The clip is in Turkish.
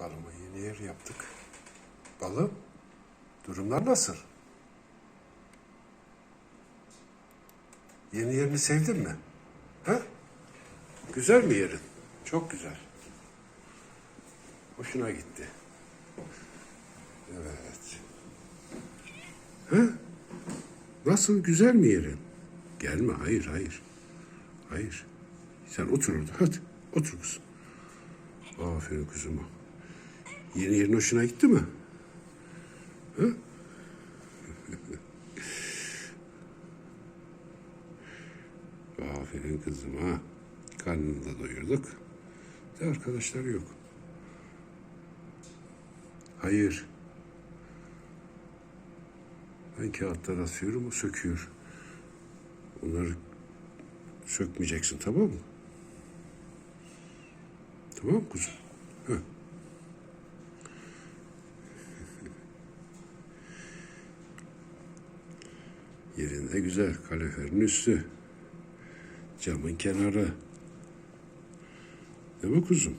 Balıma yeni yer yaptık. Balım, durumlar nasıl? Yeni yerini sevdin mi? Ha? Güzel mi yerin? Çok güzel. Hoşuna gitti. Evet. Ha? Nasıl güzel mi yerin? Gelme, hayır, hayır. Hayır. Sen otur orada, hadi. Otur kızım. Aferin kızıma. Yeni yerin hoşuna gitti mi? Ha? Aferin kızıma. Karnını da doyurduk. De arkadaşlar yok. Hayır. Ben kağıtlara asıyorum, o söküyor. Onları sökmeyeceksin, tamam mı? Tamam kuzum? Heh. Yerinde güzel, kaleferin üstü. Camın kenarı. Değil mi kuzum?